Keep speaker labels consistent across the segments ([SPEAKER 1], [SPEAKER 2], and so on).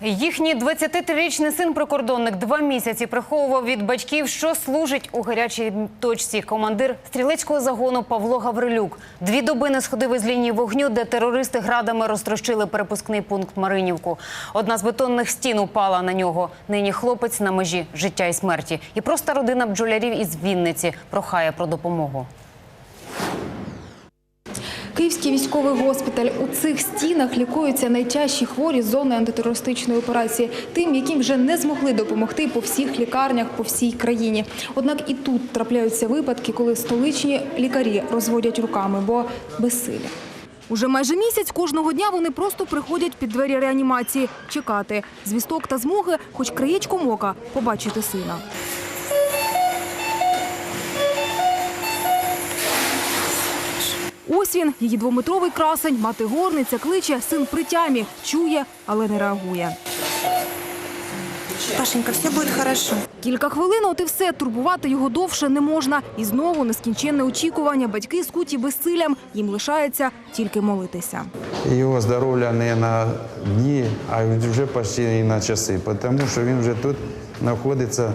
[SPEAKER 1] Їхній 23-річний син прикордонник два місяці приховував від батьків, що служить у гарячій точці. Командир стрілецького загону Павло Гаврилюк дві доби не сходив із лінії вогню, де терористи градами розтрощили перепускний пункт Маринівку. Одна з бетонних стін упала на нього. Нині хлопець на межі життя і смерті. І проста родина бджолярів із Вінниці прохає про допомогу.
[SPEAKER 2] Київський військовий госпіталь у цих стінах лікуються найтяжчі хворі з зони антитерористичної операції, тим, яким вже не змогли допомогти по всіх лікарнях по всій країні. Однак і тут трапляються випадки, коли столичні лікарі розводять руками, бо безсилі. Уже майже місяць кожного дня вони просто приходять під двері реанімації чекати звісток та змоги, хоч краєчком ока побачити сина. Ось він, її двометровий красень, мати горниця, кличе, син при тямі, чує, але не реагує.
[SPEAKER 3] Пашенька, все будет хорошо.
[SPEAKER 2] Кілька хвилин, от і все, турбувати його довше не можна. І знову нескінченне очікування. Батьки скуті безсиллям, їм лишається тільки молитися.
[SPEAKER 4] Його здоров'я не на дні, а вже почти і на часи, тому що він вже тут знаходиться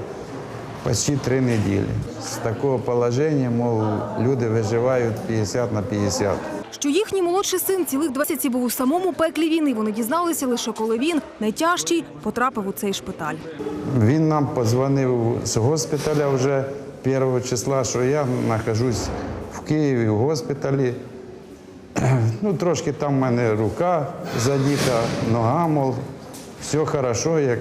[SPEAKER 4] почти три неділі. З такого положення, мов, люди виживають 50 на 50.
[SPEAKER 2] Що їхній молодший син цілих 20 був у самому пеклі війни, вони дізналися лише коли він, найтяжчий, потрапив у цей шпиталь.
[SPEAKER 4] Він нам подзвонив з госпіталя вже 1 числа, що я знаходжусь в Києві в госпіталі. Ну, трошки там в мене рука задіта, нога, мов, все хорошо, як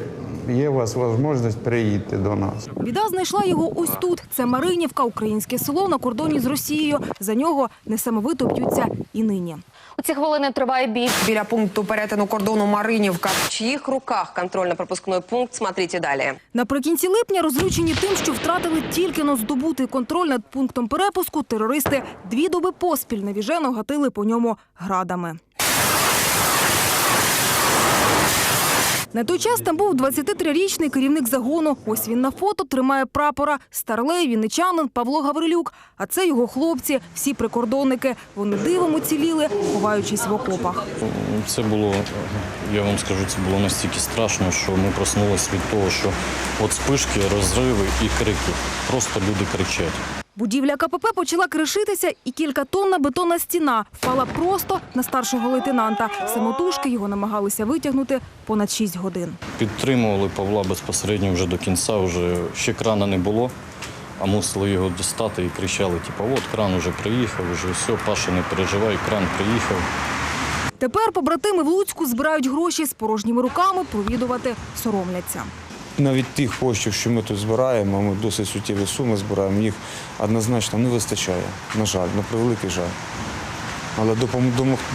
[SPEAKER 4] є у вас можливість, приїдьте до нас.
[SPEAKER 2] Біда знайшла його ось тут. Це Маринівка, українське село на кордоні з Росією. За нього несамовито б'ються і нині.
[SPEAKER 1] У ці хвилини триває бій.
[SPEAKER 3] Біля пункту перетину кордону Маринівка. В чиїх руках контрольно-пропускний пункт, смотрите далі.
[SPEAKER 2] Наприкінці липня, розлючені тим, що втратили тільки но здобутий контроль над пунктом перепуску, терористи дві доби поспіль навіжено гатили по ньому градами. На той час там був 23-річний керівник загону. Ось він на фото тримає прапора. Старлей, вінничанин Павло Гаврилюк. А це його хлопці, всі прикордонники. Вони дивом уціліли, ховаючись в окопах.
[SPEAKER 5] Це було, я вам скажу, це було настільки страшно, що ми проснулися від того, що от спишки, розриви і крики. Просто люди кричать.
[SPEAKER 2] Будівля КПП почала кришитися, і кількатонна бетонна стіна впала просто на старшого лейтенанта. Самотужки його намагалися витягнути понад 6 годин.
[SPEAKER 5] Підтримували Павла безпосередньо вже до кінця, вже ще крана не було, а мусили його достати і кричали, типу, от кран вже приїхав, вже все, Паша, не переживай, кран приїхав.
[SPEAKER 2] Тепер побратими в Луцьку збирають гроші з порожніми руками, провідувати соромляться.
[SPEAKER 6] Навіть тих коштів, що ми тут збираємо, ми досить суттєві суми збираємо, їх однозначно не вистачає. На жаль, на превеликий жаль. Але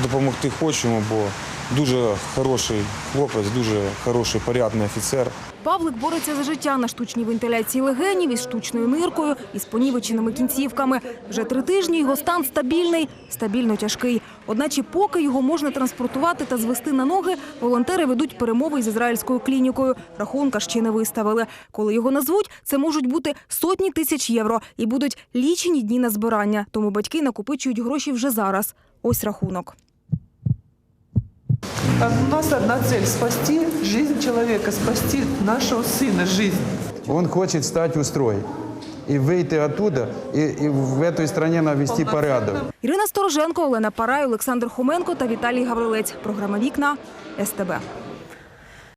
[SPEAKER 6] допомогти хочемо, бо дуже хороший хлопець, дуже хороший порядний офіцер.
[SPEAKER 2] Павлик бореться за життя на штучній вентиляції легенів із штучною ниркою і з понівеченими кінцівками. Вже три тижні його стан стабільний, стабільно тяжкий. Одначе, поки його можна транспортувати та звести на ноги, волонтери ведуть перемови з ізраїльською клінікою. Рахунка ще не виставили. Коли його назвуть, це можуть бути сотні тисяч євро і будуть лічені дні на збирання. Тому батьки накопичують гроші вже зараз. Ось рахунок.
[SPEAKER 7] У нас одна цель – спасти жизнь человека, спасти нашего сына, жизнь.
[SPEAKER 4] Он хоче стати устрой. строй і вийти оттуда, і, і в цій країні навести порядок.
[SPEAKER 2] Ірина Стороженко, Олена Парай, Олександр Хоменко та Віталій Гаврилець. Програма Вікна СТБ.